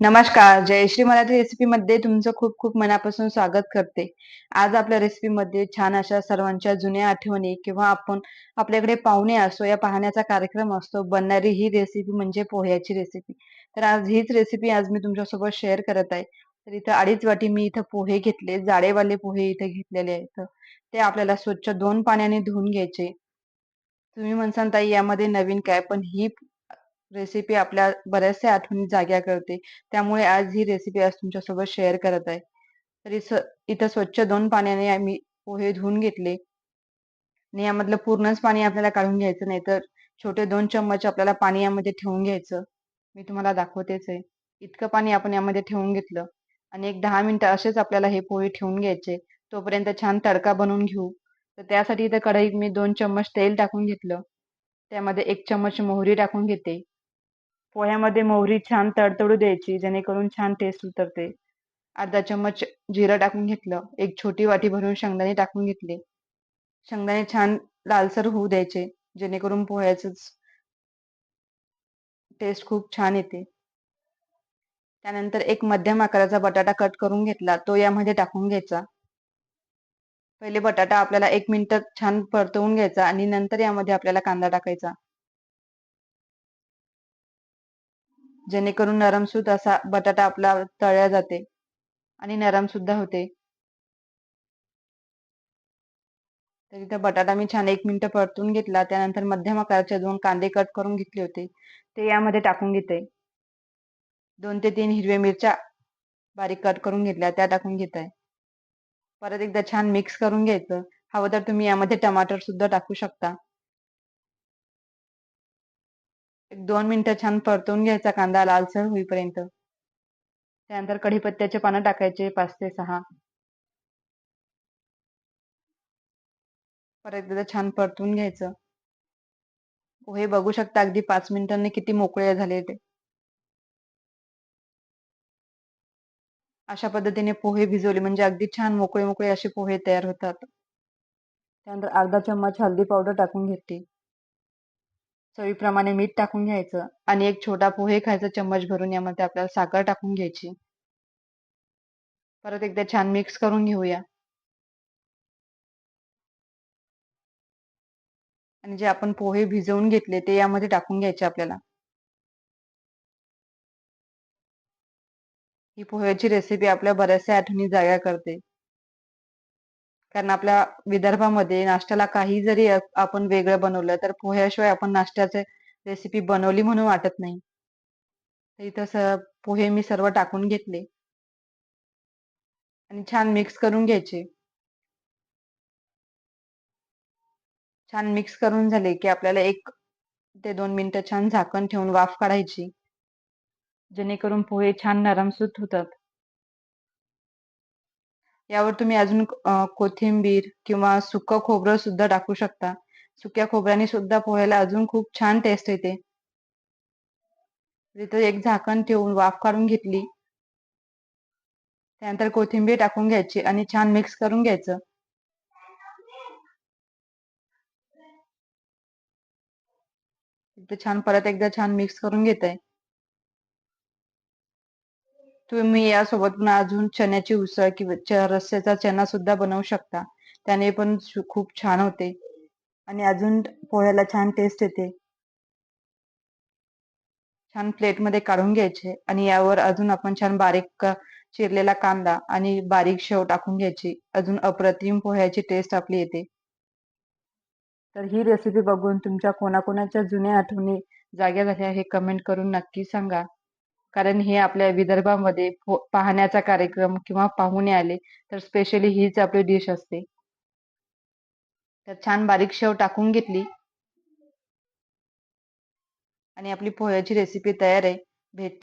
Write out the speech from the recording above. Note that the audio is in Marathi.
नमस्कार जयश्री मराठी रेसिपीमध्ये तुमचं खूप खूप मनापासून स्वागत करते. आज आपल्या रेसिपीमध्ये छान अशा सर्वांच्या जुन्या आठवणी किंवा आपण आपल्याकडे पाहुणे असो या पाहण्याचा कार्यक्रम असतो बनणारी ही रेसिपी म्हणजे पोह्याची रेसिपी तर आज हीच रेसिपी आज मी तुमच्यासोबत शेअर करत आहे. तर इथं अडीच वाटी मी इथं पोहे घेतले जाडेवाले पोहे इथे घेतलेले आहेत. ते आपल्याला स्वच्छ दोन पाण्याने धुवून घ्यायचे. तुम्ही म्हणसान ताई यामध्ये नवीन काय पण ही रेसिपी आपल्या बऱ्याचशा आठवणी जाग्या करते. त्यामुळे आज ही रेसिपी आज तुमच्यासोबत शेअर करत आहे. तर इथं स्वच्छ दोन पाण्याने आम्ही पोहे धुवून घेतले. आणि यामधलं पूर्णच पाणी आपल्याला काढून घ्यायचं नाही तर छोटे दोन चम्मच आपल्याला पाणी यामध्ये ठेवून घ्यायचं. मी तुम्हाला दाखवतेच आहे. इतकं पाणी आपण यामध्ये ठेवून घेतलं. आणि एक दहा मिनिटं असेच आपल्याला हे पोहे ठेवून घ्यायचे. तोपर्यंत छान तडका बनवून घेऊ. तर त्यासाठी इथं कढईत मी दोन चम्मच तेल टाकून घेतलं. त्यामध्ये एक चम्मच मोहरी टाकून घेते. पोह्यामध्ये मोहरी छान तडतडू द्यायची जेणेकरून छान टेस्ट उतरते. अर्धा चम्मच जिरं टाकून घेतलं. एक छोटी वाटी भरून शेंगदाणे टाकून घेतले. शेंगदाणे छान लालसर होऊ द्यायचे जेणेकरून पोह्याच टेस्ट खूप छान येते. त्यानंतर एक मध्यम आकाराचा बटाटा कट करून घेतला. तो यामध्ये टाकून घ्यायचा. पहिले बटाटा आपल्याला एक मिनिट छान परतवून घ्यायचा आणि नंतर यामध्ये आपल्याला कांदा टाकायचा. जेणेकरून नरमसूत असा बटाटा आपला तळला जाते आणि नरम सुद्धा होते. तर इथं बटाटा मी छान एक मिनिट परतून घेतला. त्यानंतर मध्यम आकाराचे दोन कांदे कट करून घेतले होते. ते यामध्ये टाकून घेते. दोन ते तीन हिरव्या मिरच्या बारीक कट करून घेतल्या. त्या टाकून घेत आहे. परत एकदा छान मिक्स करून घ्यायचं. हवं तर तुम्ही यामध्ये टमाटर सुद्धा टाकू शकता. एक दोन मिनिटं छान परतवून घ्यायचा कांदा लालसर होईपर्यंत. त्यानंतर कढीपत्त्याचे पानं टाकायचे पाच ते सहा. परत एकदा छान परतून घ्यायचं. पोहे बघू शकता अगदी पाच मिनिटांनी किती मोकळे झाले ते. अशा पद्धतीने पोहे भिजवले म्हणजे अगदी छान मोकळे मोकळे असे पोहे तयार होतात. त्यानंतर अर्धा चम्मच हळदी पावडर टाकून घेते. चवीप्रमाणे मीठ टाकून घ्यायचं आणि एक छोटा पोहे खायचा चम्मच भरून यामध्ये आपल्याला साखर टाकून घ्यायची. परत एकदा छान मिक्स करून घेऊया. आणि जे आपण पोहे भिजवून घेतले ते यामध्ये टाकून घ्यायचे आपल्याला. ही पोह्याची रेसिपी आपल्या बऱ्याचशा आठवणी जाग्या करते. कारण आपल्या विदर्भामध्ये नाश्त्याला काही जरी आपण वेगळं बनवलं तर पोह्याशिवाय आपण नाश्त्याचे रेसिपी बनवली म्हणून वाटत नाही. इथं पोहे मी सर्व टाकून घेतले. आणि छान मिक्स करून घ्यायचे. छान मिक्स करून झाले की आपल्याला एक ते दोन मिनिटं छान झाकण ठेवून वाफ काढायची. जेणेकरून पोहे छान नरमसूत होतात. यावर तुम्ही अजून कोथिंबीर किंवा सुकं खोबरं सुद्धा टाकू शकता. सुक्या खोबऱ्याने सुद्धा पोह्याला अजून खूप छान टेस्ट येते. तिथं एक झाकण ठेवून वाफ काढून घेतली. त्यानंतर कोथिंबीर टाकून घ्यायची आणि छान मिक्स करून घ्यायचं. छान परत एकदा छान मिक्स करून घेत आहे तुम्ही यासोबत अजून चण्याची उसळ किंवा रस्स्याचा चना सुद्धा बनवू शकता. त्याने पण खूप छान होते. आणि अजून पोह्याला छान टेस्ट येते. छान प्लेटमध्ये काढून घ्यायचे आणि यावर अजून आपण छान बारीक चिरलेला कांदा आणि बारीक शेव टाकून घ्यायची. अजून अप्रतिम पोह्याची टेस्ट आपली येते. तर ही रेसिपी बघून तुमच्या कोणाकोणाच्या जुन्या आठवणी जाग्या झाल्या हे कमेंट करून नक्की सांगा. कारण हे आपल्या विदर्भामध्ये पाहण्याचा कार्यक्रम किंवा पाहुणे आले तर स्पेशली हीच आपली डिश असते. तर छान बारीक शेव टाकून घेतली. आणि आपली पोह्याची रेसिपी तयार आहे. भेट